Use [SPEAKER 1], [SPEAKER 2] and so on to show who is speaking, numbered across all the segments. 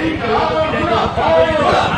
[SPEAKER 1] Inqilab!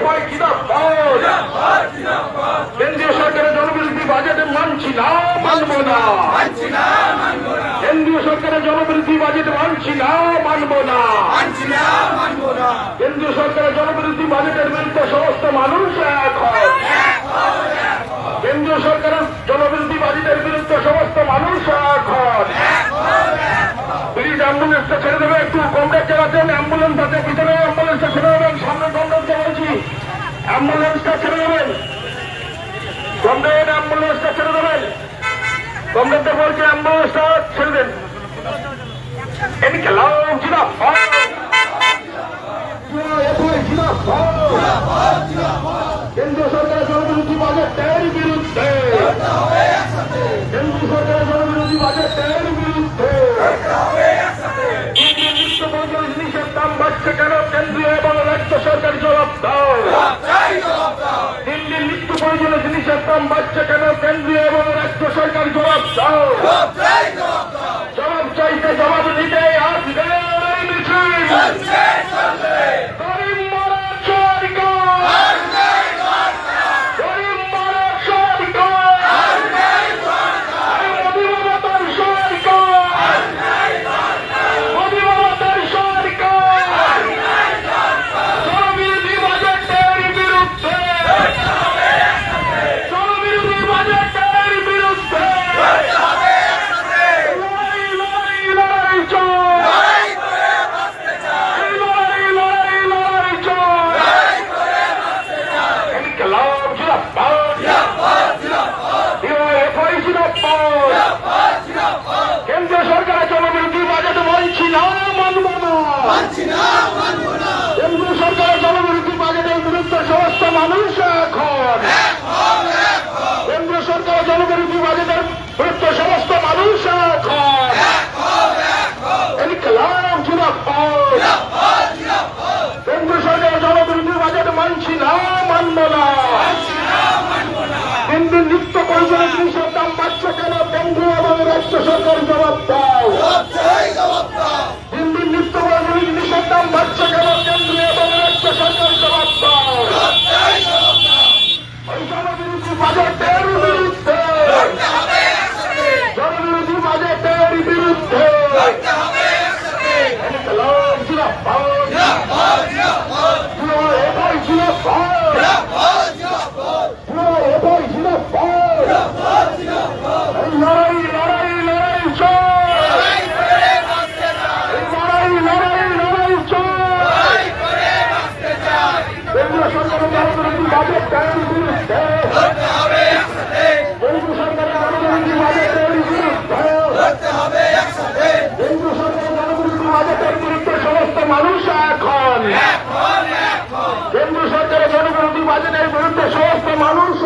[SPEAKER 1] DYFI জিন্দাবাদ। কেন্দ্রীয় সরকারের জনবিরোধী বাজেট মানছি না, মানবো না। কেন্দ্রীয় সরকারের জনবিরোধী বাজেট মানছি না, মানবো না। কেন্দ্রীয় সরকারের জনবিরোধী বাজেটের বিরুদ্ধে সমস্ত মানুষ এক হয়। কেন্দ্রীয় সরকারের জনবিরোধী বাজেটের বিরুদ্ধে সমস্ত মানুষ এক হয়। প্লিজ অ্যাম্বুলেন্সটা ছেড়ে দেবে, একটু কমরেড চালাচ্ছেন অ্যাম্বুলেন্স আছে পিছনে অ্যাম্বুলেন্সটা ছেড়ে দেবেন সামনে কমরেডকে বলছি অ্যাম্বুলেন্সটা ছেড়ে দেবেন। কমরেড অ্যাম্বুলেন্সটা ছেড়ে দেবেন। কমরেডটা বলছে, অ্যাম্বুলেন্সটা ছেড়ে দেন। এদিকে লাভ জিরা কেন্দ্র সরকারের জনবিরোধী বাজেটের বিরুদ্ধে। কেন্দ্র সরকারের জনবিরোধী বাজেটের বিরুদ্ধে। জিনিসের দাম বাড়ছে কেন? কেন্দ্রীয় রাজ্য সরকার জবাব দাও। দিল্লির মৃত্যু প্রয়োজনীয় জিনিসের দাম বাড়ছে কেন? কেন্দ্রীয় এবং রাজ্য সরকার জবাব দাও। Japón! ¡Japón! মানুষ